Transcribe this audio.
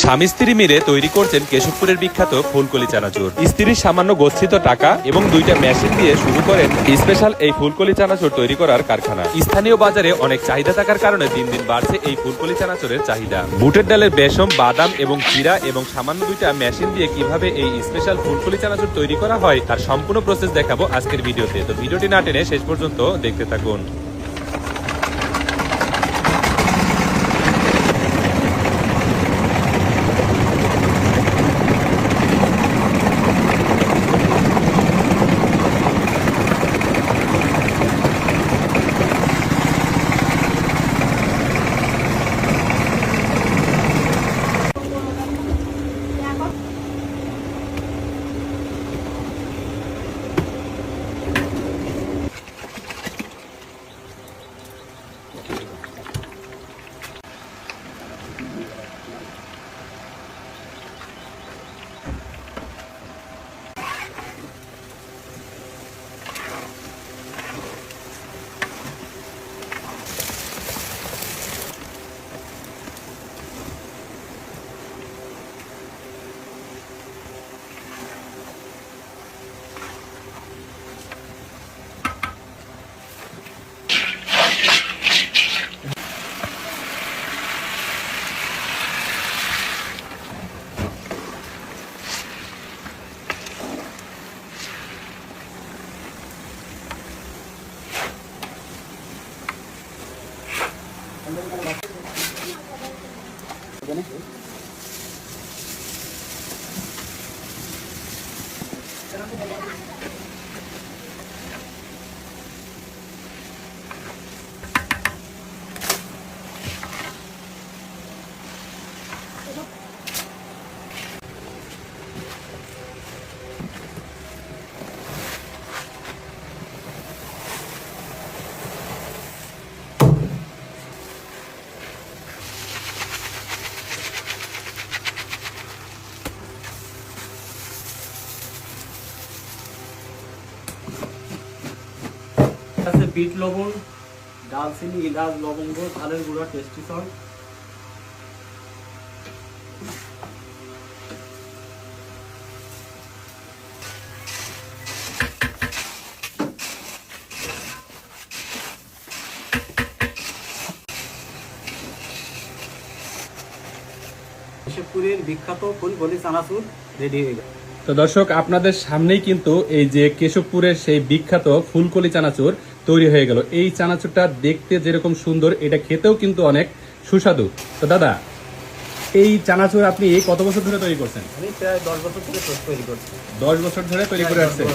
স্বামী স্ত্রী মিলে তৈরি করছেন কেশবপুরের বিখ্যাত ফুলকলি চানাচুর। স্ত্রীর সামান্য গচ্ছিত টাকা এবং দুইটা মেশিন দিয়ে শুরু করেন স্পেশাল এই ফুলকলি চানাচুর তৈরি করার কারখানা। স্থানীয় বাজারে অনেক চাহিদা থাকার কারণে দিন দিন বাড়ছে এই ফুলকলি চানাচুরের চাহিদা। বুটের ডালের বেসম বাদাম এবং চিরা এবং সামান্য দুইটা মেশিন দিয়ে কীভাবে এই স্পেশাল ফুলকলি চানাচুর তৈরি করা হয় তার সম্পূর্ণ প্রসেস দেখাবো আজকের ভিডিওতে। তো ভিডিওটি না টেনে শেষ পর্যন্ত দেখতে থাকুন। Thank you. আছে বিট লবণ ডালচিনি ইলাচ লবঙ্গ ঝালের গুঁড়া টেস্টি সল্ট কেশবপুরের বিখ্যাত ফুলকলি হয়ে গেল তো দর্শক, আপনাদের সামনেই কিন্তু এই যে কেশবপুরের সেই বিখ্যাত ফুলকলি চানাচুর তৈরি হয়ে গেল। এই চানাচুরটা দেখতে যেরকম সুন্দর এটা খেতেও কিন্তু অনেক সুস্বাদু। তো দাদা এই চানাচুর আপনি কত বছর ধরে তৈরি করছেন? আমি প্রায় দশ বছর ধরে তৈরি করছি। দশ বছর ধরে তৈরি করে আসছেন।